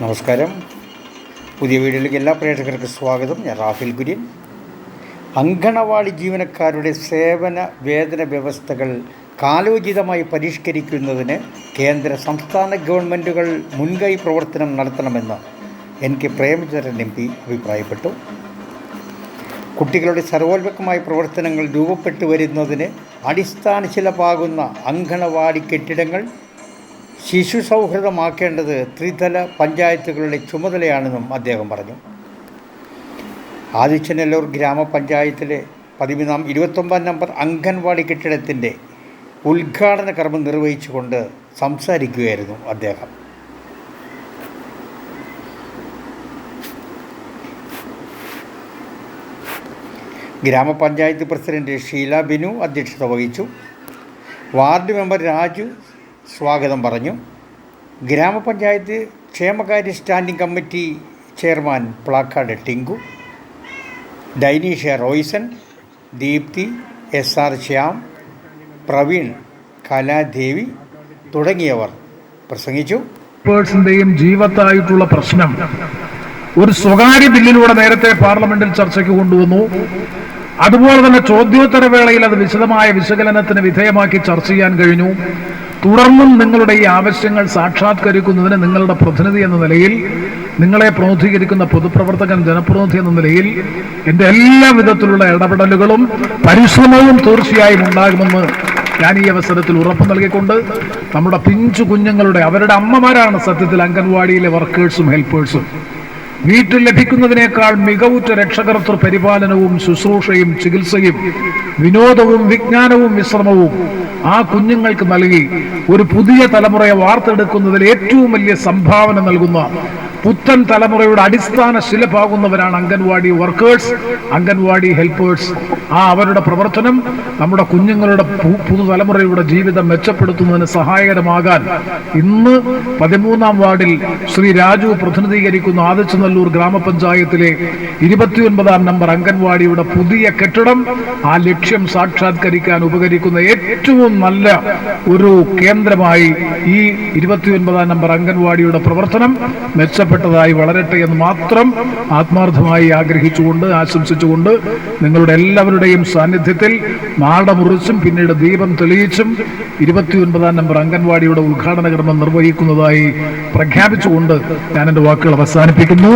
നമസ്കാരം. പുതിയ വീഡിയോയിലേക്ക് എല്ലാ പ്രേക്ഷകർക്കും സ്വാഗതം. ഞാൻ റാഫിൽ കുര്യൻ. അങ്കണവാടി ജീവനക്കാരുടെ സേവന വേതന വ്യവസ്ഥകൾ കാലോചിതമായി പരിഷ്കരിക്കുന്നതിന് കേന്ദ്ര സംസ്ഥാന ഗവൺമെന്റുകൾ മുൻകൈ പ്രവർത്തനം നടത്തണമെന്ന് N K Premachandran M P അഭിപ്രായപ്പെട്ടു. കുട്ടികളുടെ സർവോത്മകമായ പ്രവർത്തനങ്ങൾ രൂപപ്പെട്ടു വരുന്നതിന് അടിസ്ഥാന ചിലവാകുന്ന അങ്കണവാടി കെട്ടിടങ്ങൾ ശിശു സൗഹൃദമാക്കേണ്ടത് ത്രിതല പഞ്ചായത്തുകളുടെ ചുമതലയാണെന്നും അദ്ദേഹം പറഞ്ഞു. ആദിച്ചനെല്ലൂർ ഗ്രാമപഞ്ചായത്തിലെ പതിമൂന്നാം ഇരുപത്തൊമ്പതാം നമ്പർ അംഗൻവാടി കെട്ടിടത്തിന്റെ ഉദ്ഘാടന കർമ്മം നിർവഹിച്ചുകൊണ്ട് സംസാരിക്കുകയായിരുന്നു അദ്ദേഹം. ഗ്രാമപഞ്ചായത്ത് പ്രസിഡന്റ് ഷീല ബിനു അധ്യക്ഷത വഹിച്ചു. വാർഡ് മെമ്പർ രാജു സ്വാഗതം പറഞ്ഞു. ഗ്രാമപഞ്ചായത്ത് ക്ഷേമകാര്യ standing committee chairman Plakkad Tinku Dainisha Royson Deepthi S R Shyam Praveen Kaladevi തുടങ്ങിയവർ പ്രസംഗിച്ചു. പേഴ്സിന്റെയും ജീവത്തായിട്ടുള്ള പ്രശ്നം ഒരു സ്വകാര്യ ബില്ലിലൂടെ നേരത്തെ പാർലമെന്റിൽ ചർച്ചയ്ക്ക് കൊണ്ടുവന്നു. അതുപോലെ തന്നെ ചോദ്യോത്തര വേളയിൽ അത് വിശദമായ വിശകലനത്തിന് വിധേയമാക്കി ചർച്ച ചെയ്യാൻ കഴിഞ്ഞു. തുടർന്നും നിങ്ങളുടെ ഈ ആവശ്യങ്ങൾ സാക്ഷാത്കരിക്കുന്നതിന് നിങ്ങളുടെ പ്രതിനിധി എന്ന നിലയിൽ നിങ്ങളെ പ്രതിനിധീകരിക്കുന്ന പൊതുപ്രവർത്തകൻ ജനപ്രതിനിധി എന്ന നിലയിൽ എന്റെ എല്ലാ വിധത്തിലുള്ള ഇടപെടലുകളും പരിശ്രമവും തീർച്ചയായും ഉണ്ടാകുമെന്ന് ഞാൻ ഈ അവസരത്തിൽ ഉറപ്പ് നൽകിക്കൊണ്ട് നമ്മുടെ പിഞ്ചു കുഞ്ഞുങ്ങളുടെ അവരുടെ അമ്മമാരാണ് സത്യത്തിൽ അംഗൻവാടിയിലെ വർക്കേഴ്സും ഹെൽപ്പേഴ്സും. വീട്ടിൽ ലഭിക്കുന്നതിനേക്കാൾ മികവുറ്റ രക്ഷകർത്തൃ പരിപാലനവും ശുശ്രൂഷയും ചികിത്സയും വിനോദവും വിജ്ഞാനവും വിശ്രമവും ആ കുഞ്ഞുങ്ങൾക്ക് നൽകി ഒരു പുതിയ തലമുറയെ വാർത്തെടുക്കുന്നതിൽ ഏറ്റവും വലിയ സംഭാവന നൽകുന്ന പുത്തൻ തലമുറയുടെ അടിസ്ഥാന ശിലഭാകുന്നവരാണ് അംഗൻവാടി വർക്കേഴ്സ് അംഗൻവാടി ഹെൽപ്പേഴ്സ്. ആ അവരുടെ പ്രവർത്തനം നമ്മുടെ കുഞ്ഞുങ്ങളുടെ പുതുതലമുറയുടെ ജീവിതം മെച്ചപ്പെടുത്തുന്നതിന് സഹായകരമാകാൻ ഇന്ന് പതിമൂന്നാം വാർഡിൽ ശ്രീ രാജു പ്രതിനിധീകരിക്കുന്ന ആദിച്ചനല്ലൂർ ഗ്രാമപഞ്ചായത്തിലെ ഇരുപത്തിയൊൻപതാം നമ്പർ അംഗൻവാടിയുടെ പുതിയ കെട്ടിടം ആ ലക്ഷ്യം സാക്ഷാത്കരിക്കാൻ ഉപകരിക്കുന്ന ഏറ്റവും നല്ല ഒരു കേന്ദ്രമായി ഈ ഇരുപത്തിയൊൻപതാം നമ്പർ അംഗൻവാടിയുടെ പ്രവർത്തനം മെച്ചപ്പെട്ടതായി വളരട്ടെ എന്ന് മാത്രം ആത്മാർത്ഥമായി ആഗ്രഹിച്ചുകൊണ്ട് ആശംസിച്ചുകൊണ്ട് നിങ്ങളുടെ എല്ലാവരുടെയും സാന്നിധ്യത്തിൽ നാട മുറിച്ചും പിന്നീട് ദീപം തെളിയിച്ചും ഇരുപത്തിയൊൻപതാം നമ്പർ അംഗൻവാടിയുടെ ഉദ്ഘാടന കർമ്മം നിർവഹിക്കുന്നതായി പ്രഖ്യാപിച്ചുകൊണ്ട് ഞാൻ എന്റെ വാക്കുകൾ അവസാനിപ്പിക്കുന്നു.